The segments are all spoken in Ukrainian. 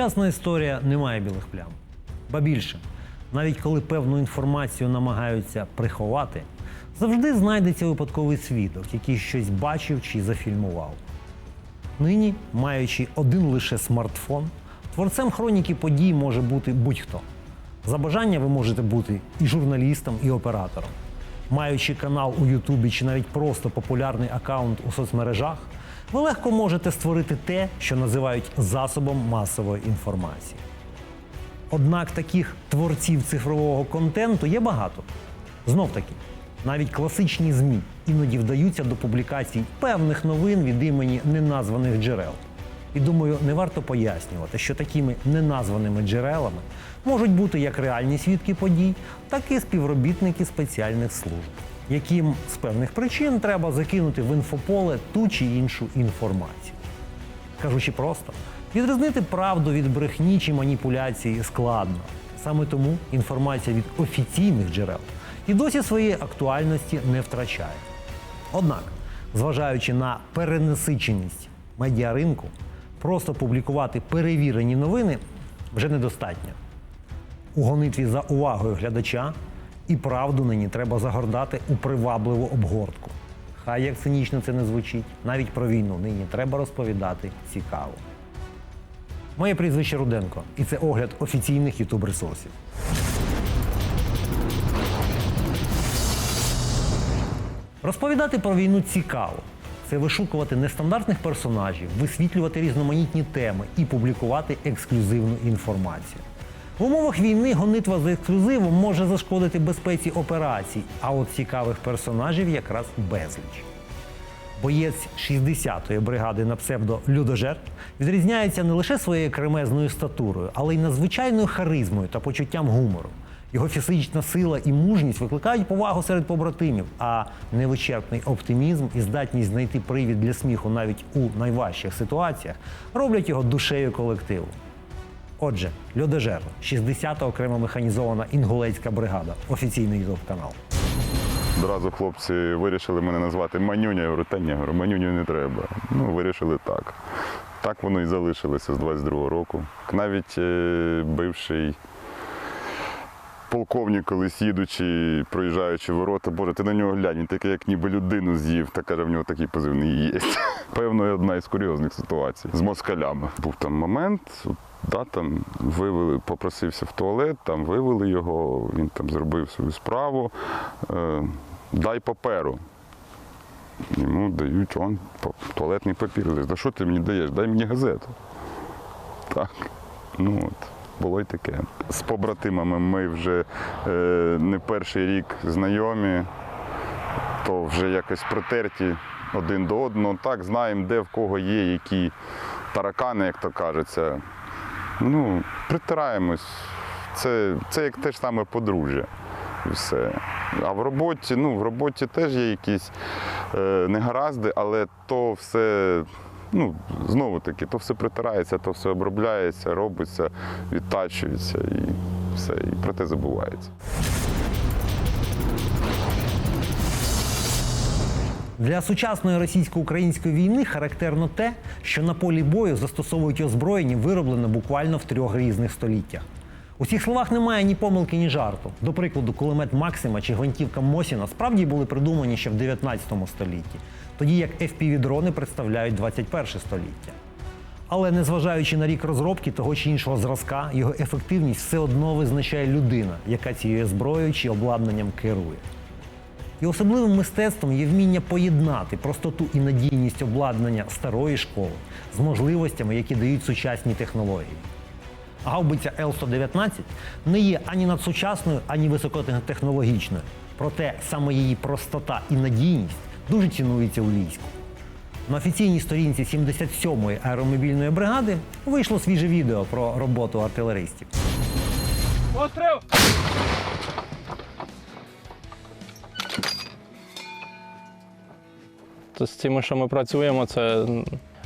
Сучасна історія не має білих плям. Ба більше, навіть коли певну інформацію намагаються приховати, завжди знайдеться випадковий свідок, який щось бачив чи зафільмував. Нині, маючи один лише смартфон, творцем хроніки подій може бути будь-хто. За бажання ви можете бути і журналістом, і оператором. Маючи канал у Ютубі чи навіть просто популярний аккаунт у соцмережах, ви легко можете створити те, що називають засобом масової інформації. Однак таких творців цифрового контенту є багато. Знов таки, навіть класичні ЗМІ іноді вдаються до публікацій певних новин від імені неназваних джерел. І думаю, не варто пояснювати, що такими неназваними джерелами можуть бути як реальні свідки подій, так і співробітники спеціальних служб, яким з певних причин треба закинути в інфополе ту чи іншу інформацію. Кажучи просто, відрізнити правду від брехні чи маніпуляції складно. Саме тому інформація від офіційних джерел і досі своєї актуальності не втрачає. Однак, зважаючи на перенасиченість медіаринку, просто публікувати перевірені новини вже недостатньо. У гонитві за увагою глядача і правду нині треба загордати у привабливу обгортку. Хай як цинічно це не звучить, навіть про війну нині треба розповідати цікаво. Моє прізвище Руденко, і це огляд офіційних ютуб ресурсів. Розповідати про війну цікаво. Це вишукувати нестандартних персонажів, висвітлювати різноманітні теми і публікувати ексклюзивну інформацію. В умовах війни гонитва за ексклюзивом може зашкодити безпеці операцій, а от цікавих персонажів якраз безліч. Боєць 60-ї бригади на псевдо Людожер відрізняється не лише своєю кремезною статурою, але й надзвичайною харизмою та почуттям гумору. Його фізична сила і мужність викликають повагу серед побратимів, а невичерпний оптимізм і здатність знайти привід для сміху навіть у найважчих ситуаціях роблять його душею колективу. Отже, Льодожер, 60-та окремо механізована інгулецька бригада, офіційний канал. Одразу хлопці вирішили мене назвати Манюня. Я говорю, та ні, говорю, Манюню не треба. Ну, вирішили так. Так воно і залишилося з 22-го року. Навіть е, бивший полковник, колись їдучи, проїжджаючи ворота, боже, ти на нього глянь, такий, як ніби людину з'їв, та каже, в нього такий позивний є. Певно, одна із курйозних ситуацій з москалями. Був там момент, да, там вивели, попросився в туалет, там вивели його, він там зробив свою справу. Е, дай паперу. Йому дають он, туалетний папір. Да що ти мені даєш? Дай мені газету. Так. Ну от, було й таке. З побратимами ми вже е, не перший рік знайомі, то вже якось притерті один до одного. Так, знаємо, де в кого є які таракани, як то кажеться. Ну, притираємось. Це, це як те ж саме подружжя. Все. А в роботі, ну, в роботі теж є якісь е, негаразди, але то все, ну, знову таки, то все притирається, то все обробляється, робиться, відтачується і все, і про те забувається. Для сучасної російсько-української війни характерно те, що на полі бою застосовують озброєння, вироблене буквально в трьох різних століттях. У цих словах немає ні помилки, ні жарту. До прикладу, кулемет Максима чи гвинтівка Мосіна справді були придумані ще в 19 столітті, тоді як FPV-дрони представляють 21 століття. Але незважаючи на рік розробки того чи іншого зразка, його ефективність все одно визначає людина, яка цією зброєю чи обладнанням керує. І особливим мистецтвом є вміння поєднати простоту і надійність обладнання старої школи з можливостями, які дають сучасні технології. Гаубиця Л-119 не є ані надсучасною, ані високотехнологічною. Проте саме її простота і надійність дуже цінується у війську. На офіційній сторінці 77-ї аеромобільної бригади вийшло свіже відео про роботу артилеристів. Постріл! З цими, що ми працюємо, це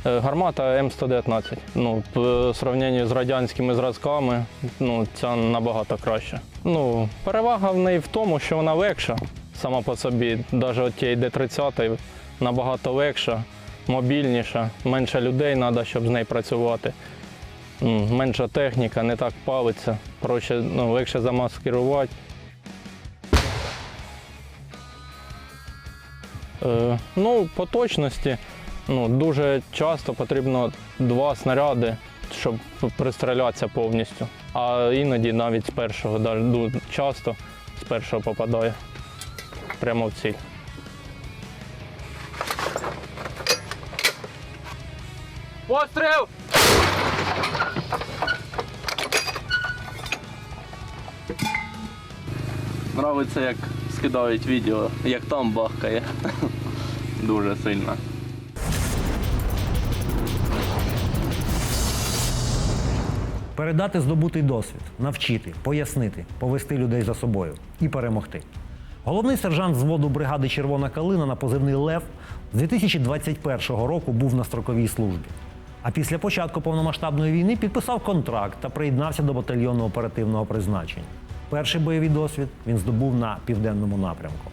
гармата М119. Ну, в сравненні з радянськими зразками, ну, ця набагато краще. Ну, перевага в неї в тому, що вона легша сама по собі. Навіть от тієї Д-30 набагато легша, мобільніша, менше людей треба, щоб з нею працювати. менша техніка, не так палиться, проще, ну, легше замаскирувати. Е, ну, по точності ну, дуже часто потрібно два снаряди, щоб пристрілятися повністю. А іноді навіть з першого, да, часто з першого попадає прямо в ціль. Постріл! Нравиться, як скидають відео, як там бахкає. Дуже сильно. Передати здобутий досвід, навчити, пояснити, повести людей за собою і перемогти. Головний сержант зводу бригади Червона калина на позивний Лев з 2021 року був на строковій службі. А після початку повномасштабної війни підписав контракт та приєднався до батальйону оперативного призначення. Перший бойовий досвід він здобув на південному напрямку.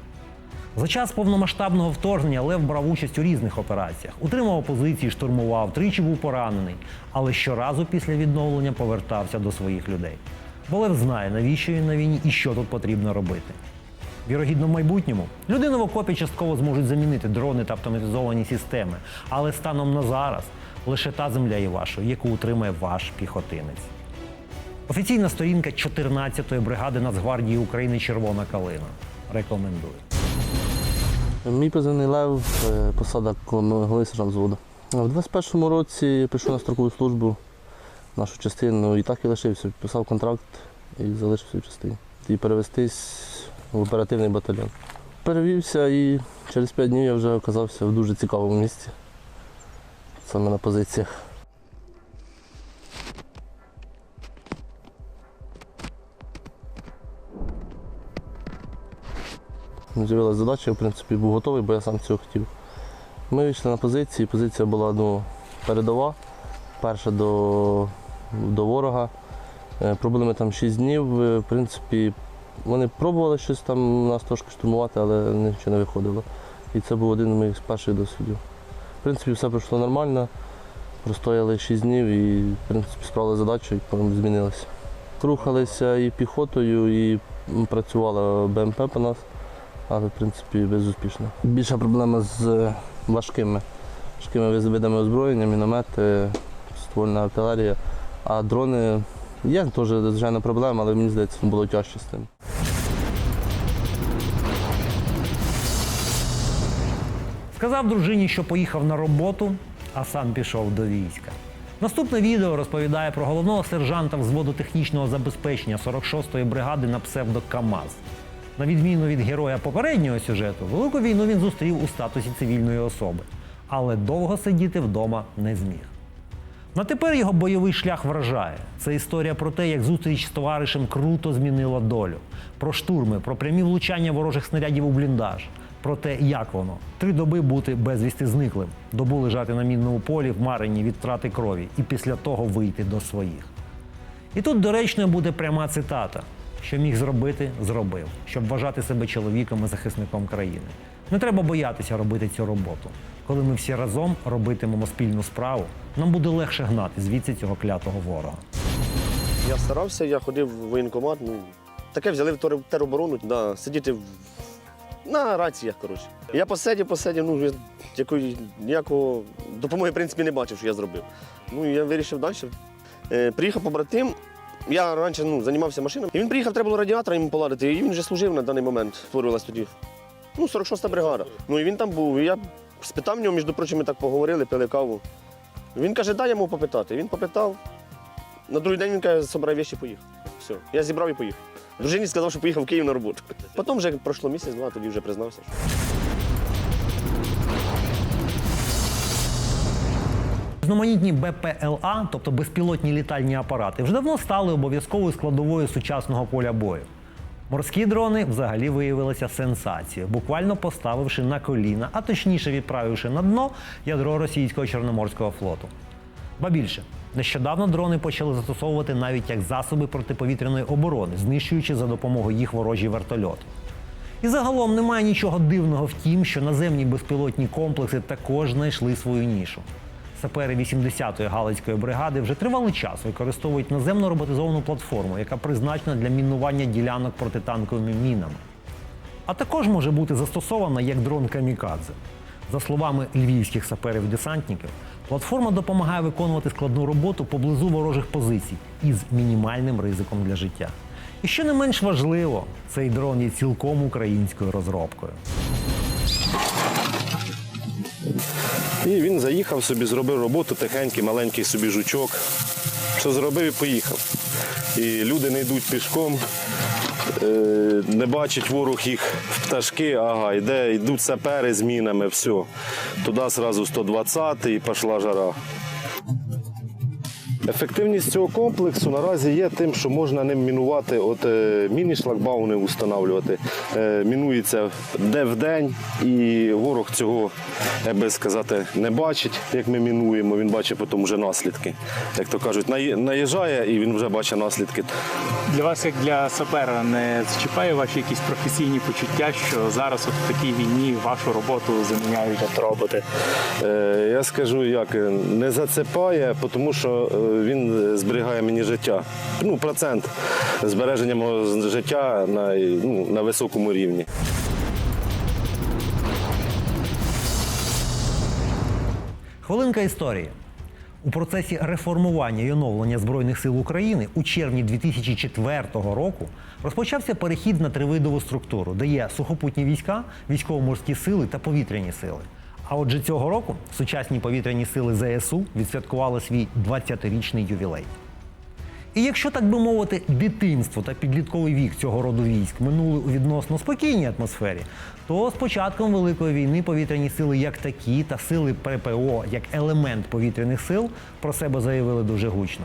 За час повномасштабного вторгнення Лев брав участь у різних операціях, утримував позиції, штурмував, тричі був поранений, але щоразу після відновлення повертався до своїх людей. Бо Лев знає, навіщо він на війні і що тут потрібно робити. Вірогідно, в майбутньому людину в окопі частково зможуть замінити дрони та автоматизовані системи, але станом на зараз лише та земля є вашою, яку утримує ваш піхотинець. Офіційна сторінка 14-ї бригади Нацгвардії України Червона калина. Рекомендую. Мій позивний Лев, е, посада головний сержант У В 21-му році прийшов на строкову службу в нашу частину і так і лишився. Підписав контракт і залишився в частині. І перевестись в оперативний батальйон. Перевівся і через 5 днів я вже оказався в дуже цікавому місці. Саме на позиціях. З'явилася задача, я в принципі був готовий, бо я сам цього хотів. Ми вийшли на позиції, позиція була ну, передова, перша до, до ворога. Е, Пробули ми там 6 днів. Е, В принципі, вони пробували щось там нас трошки штурмувати, але нічого не виходило. І це був один з моїх перших досвідів. В принципі, все пройшло нормально. Простояли 6 днів і в принципі, справили задачу і потім змінилися. Рухалися і піхотою, і працювала БМП по нас але в принципі безуспішно. Більша проблема з важкими, важкими видами озброєння, міномети, ствольна артилерія. А дрони є теж звичайно проблема, але мені здається, було тяжче з тим. Сказав дружині, що поїхав на роботу, а сам пішов до війська. Наступне відео розповідає про головного сержанта взводу технічного забезпечення 46-ї бригади на псевдо КАМАЗ. На відміну від героя попереднього сюжету, велику війну він зустрів у статусі цивільної особи, але довго сидіти вдома не зміг. На тепер його бойовий шлях вражає. Це історія про те, як зустріч з товаришем круто змінила долю, про штурми, про прямі влучання ворожих снарядів у бліндаж, про те, як воно три доби бути безвісти зниклим, добу лежати на мінному полі в марині від втрати крові, і після того вийти до своїх. І тут доречною буде пряма цитата: що міг зробити, зробив, щоб вважати себе чоловіком і захисником країни. Не треба боятися робити цю роботу. Коли ми всі разом робитимемо спільну справу, нам буде легше гнати звідси цього клятого ворога. Я старався, я ходив в воєнкомат. Ну, таке взяли в тер- тероборону, да, сидіти в... на раціях. коротше. Я посидів, посидів, ну, якої, ніякого допомоги, в принципі, не бачив, що я зробив. Ну, я вирішив далі. Е, приїхав побратим. Я раніше ну, займався машинами. І він приїхав, треба було радіатор йому поладити. І він вже служив на даний момент, створювалась тоді. Ну, 46-та бригада. Ну і він там був. І я спитав нього, між прочим, ми так поговорили, пили каву. Він каже, дай йому попитати. Він попитав. На другий день він каже, собирай вещі, поїхав. Все. Я зібрав і поїхав. Дружині сказав, що поїхав в Київ на роботу. Потім вже пройшло місяць-два, тоді вже признався. Різноманітні БПЛА, тобто безпілотні літальні апарати, вже давно стали обов'язковою складовою сучасного поля бою. Морські дрони взагалі виявилися сенсацією, буквально поставивши на коліна, а точніше відправивши на дно ядро російського чорноморського флоту. Ба більше, нещодавно дрони почали застосовувати навіть як засоби протиповітряної оборони, знищуючи за допомогою їх ворожі вертольоти. І загалом немає нічого дивного в тім, що наземні безпілотні комплекси також знайшли свою нішу. Сапери 80-ї Галицької бригади вже тривалий час використовують наземно роботизовану платформу, яка призначена для мінування ділянок протитанковими мінами. А також може бути застосована як дрон камікадзе. За словами львівських саперів-десантників, платформа допомагає виконувати складну роботу поблизу ворожих позицій із мінімальним ризиком для життя. І що не менш важливо, цей дрон є цілком українською розробкою. І він заїхав собі, зробив роботу, тихенький, маленький собі жучок. Що зробив і поїхав. І люди не йдуть пішком, е, не бачить ворог їх в пташки, ага, йде, йдуть сапери з мінами, все. Туди одразу 120 і пішла жара. Ефективність цього комплексу наразі є тим, що можна ним мінувати от е, міні-шлагбауни встановлювати. Е, мінується де в день, і ворог цього, як би сказати, не бачить, як ми мінуємо. Він бачить потім вже наслідки. Як то кажуть, наїжджає і він вже бачить наслідки. Для вас, як для сапера, не зачіпає ваші якісь професійні почуття, що зараз от в такій війні вашу роботу заміняють от роботи? Е, Я скажу, як не зацепає, тому що він зберігає мені життя. Ну, процент збереження мого життя на, ну, на високому рівні. Хвилинка історії. У процесі реформування і оновлення Збройних сил України у червні 2004 року розпочався перехід на тривидову структуру, де є сухопутні війська, військово-морські сили та повітряні сили. А отже, цього року сучасні повітряні сили ЗСУ відсвяткували свій 20-річний ювілей. І якщо так би мовити, дитинство та підлітковий вік цього роду військ минули у відносно спокійній атмосфері, то з початком Великої війни повітряні сили як такі та сили ППО як елемент повітряних сил про себе заявили дуже гучно.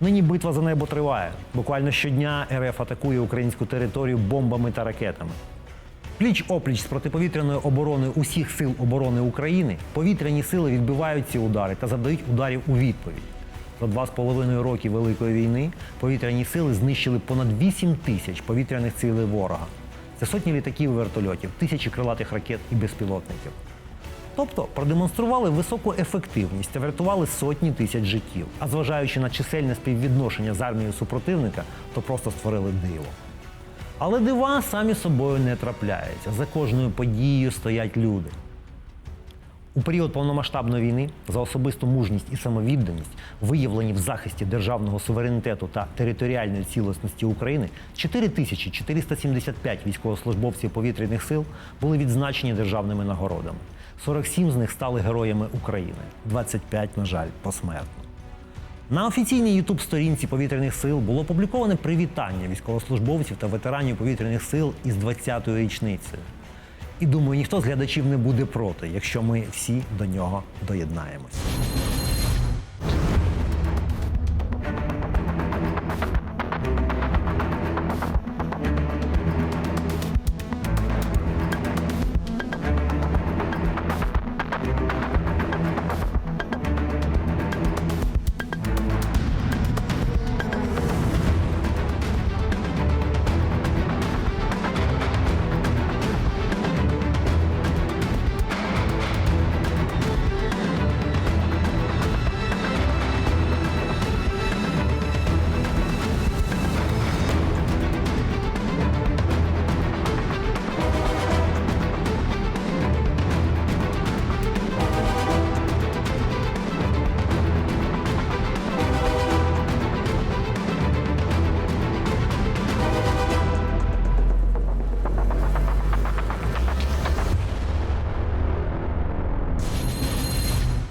Нині битва за небо триває. Буквально щодня РФ атакує українську територію бомбами та ракетами. Пліч опліч з протиповітряною обороною усіх сил оборони України повітряні сили відбивають ці удари та завдають ударів у відповідь. За два з половиною роки Великої війни повітряні сили знищили понад 8 тисяч повітряних цілей ворога. Це сотні літаків і вертольотів, тисячі крилатих ракет і безпілотників. Тобто продемонстрували високу ефективність та врятували сотні тисяч життів. А зважаючи на чисельне співвідношення з армією супротивника, то просто створили диво. Але дива самі собою не трапляються. За кожною подією стоять люди. У період повномасштабної війни за особисту мужність і самовідданість, виявлені в захисті державного суверенітету та територіальної цілісності України, 4475 військовослужбовців повітряних сил були відзначені державними нагородами. 47 з них стали героями України, 25, на жаль, посмертно. На офіційній youtube сторінці повітряних сил було опубліковане привітання військовослужбовців та ветеранів повітряних сил із 20-ю річницею. І думаю, ніхто з глядачів не буде проти, якщо ми всі до нього доєднаємось.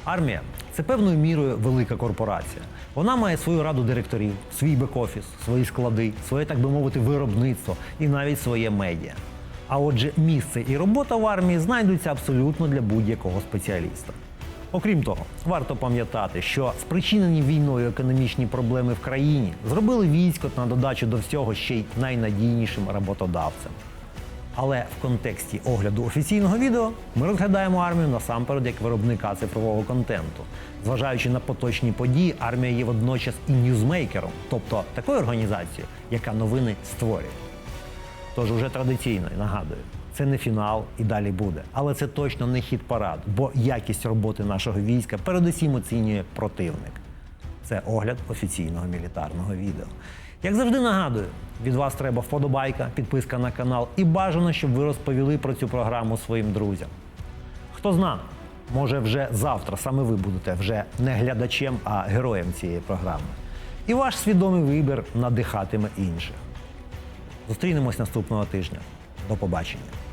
Армія це певною мірою велика корпорація. Вона має свою раду директорів, свій бек-офіс, свої склади, своє, так би мовити, виробництво і навіть своє медіа. А отже, місце і робота в армії знайдуться абсолютно для будь-якого спеціаліста. Окрім того, варто пам'ятати, що спричинені війною економічні проблеми в країні зробили військо на додачу до всього ще й найнадійнішим роботодавцем. Але в контексті огляду офіційного відео ми розглядаємо армію насамперед як виробника цифрового контенту. Зважаючи на поточні події, армія є водночас і ньюзмейкером, тобто такою організацією, яка новини створює. Тож уже традиційно нагадую, це не фінал і далі буде. Але це точно не хід парад, бо якість роботи нашого війська передусім оцінює противник. Це огляд офіційного мілітарного відео. Як завжди нагадую, від вас треба вподобайка, підписка на канал і бажано, щоб ви розповіли про цю програму своїм друзям. Хто зна, може вже завтра саме ви будете вже не глядачем, а героєм цієї програми. І ваш свідомий вибір надихатиме інших. Зустрінемось наступного тижня. До побачення.